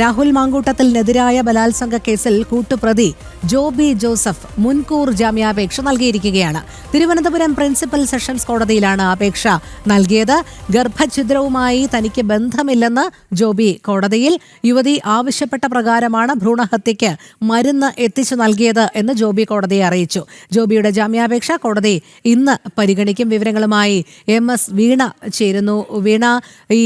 രാഹുൽ മാങ്കൂട്ടത്തിനെതിരായ ബലാത്സംഗ കേസിൽ കൂട്ടുപ്രതി ജോബി ജോസഫ് മുൻകൂർ ജാമ്യാപേക്ഷ നൽകിയിരിക്കുകയാണ്. തിരുവനന്തപുരം പ്രിൻസിപ്പൽ സെഷൻസ് കോടതിയിലാണ് അപേക്ഷ നൽകിയത്. ഗർഭഛിദ്രവുമായി തനിക്ക് ബന്ധമില്ലെന്ന് ജോബി കോടതിയിൽ യുവതി ആവശ്യപ്പെട്ട പ്രകാരമാണ് ഭ്രൂണഹത്യയ്ക്ക് മരുന്ന് എത്തിച്ചു നൽകിയത് എന്ന് ജോബി കോടതിയെ അറിയിച്ചു. ജോബിയുടെ ജാമ്യാപേക്ഷ കോടതി ഇന്ന് പരിഗണിക്കും. വിവരങ്ങളുമായി എം എസ് വീണ ചേരുന്നു. വീണ ഈ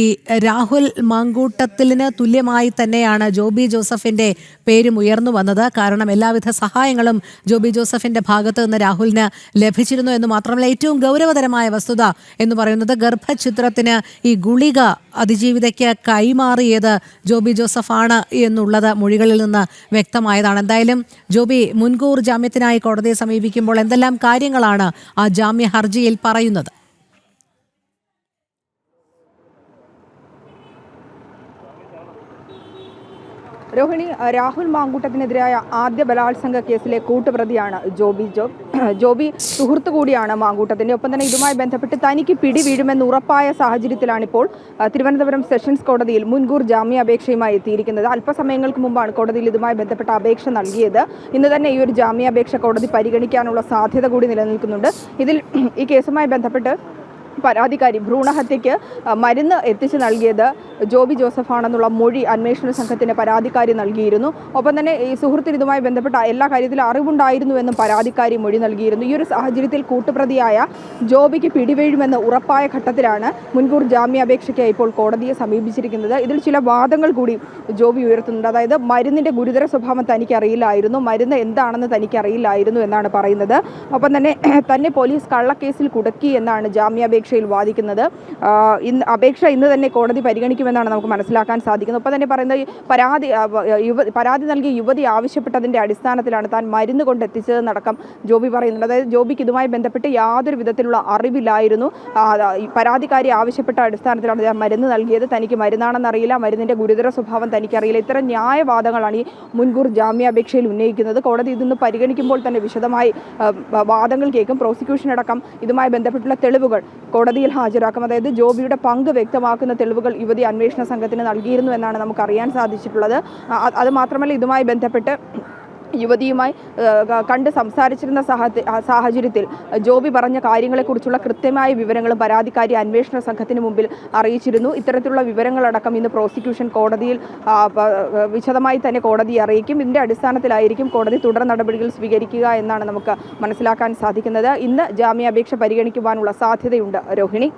രാഹുൽ മാങ്കൂട്ടത്തിലിന് തുല്യമായി തന്നെയാണ് ജോബി ജോസഫിന്റെ പേരും ഉയർന്നു വന്നത്. കാരണം എല്ലാവിധ സഹായങ്ങളും ജോബി ജോസഫിന്റെ ഭാഗത്ത് നിന്ന് രാഹുലിന് ലഭിച്ചിരുന്നു എന്ന് മാത്രമല്ല ഏറ്റവും ഗൗരവതരമായ വസ്തുത എന്ന് പറയുന്നത് ഗർഭഛിദ്രത്തിന് ഈ ഗുളിക അതിജീവിതയ്ക്ക് കൈമാറിയത് ജോബി ജോസഫാണ് എന്നുള്ളത് മൊഴികളിൽ നിന്ന് വ്യക്തമായതാണ്. എന്തായാലും ജോബി മുൻകൂർ ജാമ്യത്തിനായി കോടതിയെ സമീപിക്കുമ്പോൾ എന്തെല്ലാം കാര്യങ്ങളാണ് ആ ജാമ്യ ഹർജിയിൽ പറയുന്നത്? രോഹിണി രാഹുൽ മാങ്കൂട്ടത്തിനെതിരായ ആദ്യ ബലാത്സംഗ കേസിലെ കൂട്ടുപ്രതിയാണ് ജോബി ജോബ് ജോബി സുഹൃത്തു കൂടിയാണ് മാങ്കൂട്ടത്തിന്റെ ഒപ്പം തന്നെ ഇതുമായി ബന്ധപ്പെട്ട് തനിക്ക് പിടി വീഴുമെന്ന് ഉറപ്പായ സാഹചര്യത്തിലാണിപ്പോൾ തിരുവനന്തപുരം സെഷൻസ് കോടതിയിൽ മുൻകൂർ ജാമ്യാപേക്ഷയുമായി എത്തിയിരിക്കുന്നത്. അല്പസമയങ്ങൾക്ക് മുമ്പാണ് കോടതിയിൽ ഇതുമായി ബന്ധപ്പെട്ട അപേക്ഷ നൽകിയത്. ഇന്ന് തന്നെ ഈ ഒരു ജാമ്യാപേക്ഷ കോടതി പരിഗണിക്കാനുള്ള സാധ്യത കൂടി നിലനിൽക്കുന്നുണ്ട്. ഇതിൽ ഈ കേസുമായി ബന്ധപ്പെട്ട് പരാതിക്കാരി ഭ്രൂണഹത്യയ്ക്ക് മരുന്ന് എത്തിച്ചു നൽകിയത് ജോബി ജോസഫാണെന്നുള്ള മൊഴി അന്വേഷണ സംഘത്തിന് പരാതിക്കാരി നൽകിയിരുന്നു. ഒപ്പം തന്നെ ഈ സുഹൃത്തിന് ഇതുമായി ബന്ധപ്പെട്ട എല്ലാ കാര്യത്തിലും അറിവുണ്ടായിരുന്നുവെന്നും പരാതിക്കാരി മൊഴി നൽകിയിരുന്നു. ഈ ഒരു സാഹചര്യത്തിൽ കൂട്ടുപ്രതിയായ ജോബിക്ക് പിടിവീഴുമെന്ന് ഉറപ്പായ ഘട്ടത്തിലാണ് മുൻകൂർ ജാമ്യാപേക്ഷയ്ക്കായി ഇപ്പോൾ കോടതിയെ സമീപിച്ചിരിക്കുന്നത്. ഇതിൽ ചില വാദങ്ങൾ കൂടി ജോബി ഉയർത്തുന്നുണ്ട്. അതായത് മരുന്നിന്റെ ഗുരുതര സ്വഭാവം തനിക്ക് അറിയില്ലായിരുന്നു മരുന്ന് എന്താണെന്ന് തനിക്ക് അറിയില്ലായിരുന്നു എന്നാണ് പറയുന്നത്. ഒപ്പം തന്നെ തന്നെ പോലീസ് കള്ളക്കേസിൽ കുടുക്കി എന്നാണ് ജാമ്യാപേക്ഷയിൽ വാദിക്കുന്നത്. ഇന്ന് അപേക്ഷ ഇന്ന് തന്നെ കോടതി പരിഗണിക്കുമെന്നാണ് നമുക്ക് മനസ്സിലാക്കാൻ സാധിക്കുന്നത്. ഒപ്പം തന്നെ പറയുന്നത് പരാതി യുവ പരാതി നൽകിയ യുവതി ആവശ്യപ്പെട്ടതിന്റെ അടിസ്ഥാനത്തിലാണ് താൻ മരുന്ന് കൊണ്ട് എത്തിച്ചതെന്നടക്കം ജോബി പറയുന്നുണ്ട്. അതായത് ജോബിക്ക് ഇതുമായി ബന്ധപ്പെട്ട് യാതൊരു വിധത്തിലുള്ള അറിവില്ലായിരുന്നു. പരാതിക്കാരി ആവശ്യപ്പെട്ട അടിസ്ഥാനത്തിലാണ് ഞാൻ മരുന്ന് നൽകിയത്. തനിക്ക് മരുന്നാണെന്നറിയില്ല. മരുന്നിന്റെ ഗുരുതര സ്വഭാവം തനിക്കറിയില്ല. ഇത്തരം ന്യായവാദങ്ങളാണ് ഈ മുൻകൂർ ജാമ്യാപേക്ഷയിൽ ഉന്നയിക്കുന്നത്. കോടതി ഇതൊന്ന് പരിഗണിക്കുമ്പോൾ തന്നെ വിശദമായി വാദങ്ങൾ കേൾക്കും. പ്രോസിക്യൂഷൻ അടക്കം ഇതുമായി ബന്ധപ്പെട്ടുള്ള തെളിവുകൾ കോടതിയിൽ ഹാജരാക്കും. അതായത് ജോബിയുടെ പങ്ക് വ്യക്തമാക്കുന്ന തെളിവുകൾ യുവതി അന്വേഷണ സംഘത്തിന് നൽകിയിരുന്നു എന്നാണ് നമുക്ക് അറിയാൻ സാധിച്ചിട്ടുള്ളത് അത് മാത്രമല്ല ഇതുമായി ബന്ധപ്പെട്ട് യുവതിയുമായി കണ്ട് സംസാരിച്ചിരുന്ന സാഹച- സാഹചര്യത്തിൽ ജോബി പറഞ്ഞ കാര്യങ്ങളെക്കുറിച്ചുള്ള കൃത്യമായ വിവരങ്ങളും പരാതിക്കാരി അന്വേഷണ സംഘത്തിന് മുമ്പിൽ അറിയിച്ചിരുന്നു. ഇത്തരത്തിലുള്ള വിവരങ്ങളടക്കം ഇന്ന് പ്രോസിക്യൂഷൻ കോടതിയിൽ വിശദമായി തന്നെ കോടതിയെ അറിയിക്കും. ഇതിന്റെ അടിസ്ഥാനത്തിലായിരിക്കും കോടതി തുടർ നടപടികൾ സ്വീകരിക്കുക എന്നാണ് നമുക്ക് മനസ്സിലാക്കാൻ സാധിക്കുന്നത്. ഇന്ന് ജാമ്യാപേക്ഷ പരിഗണിക്കുവാനുള്ള സാധ്യതയുണ്ട്. രോഹിണി.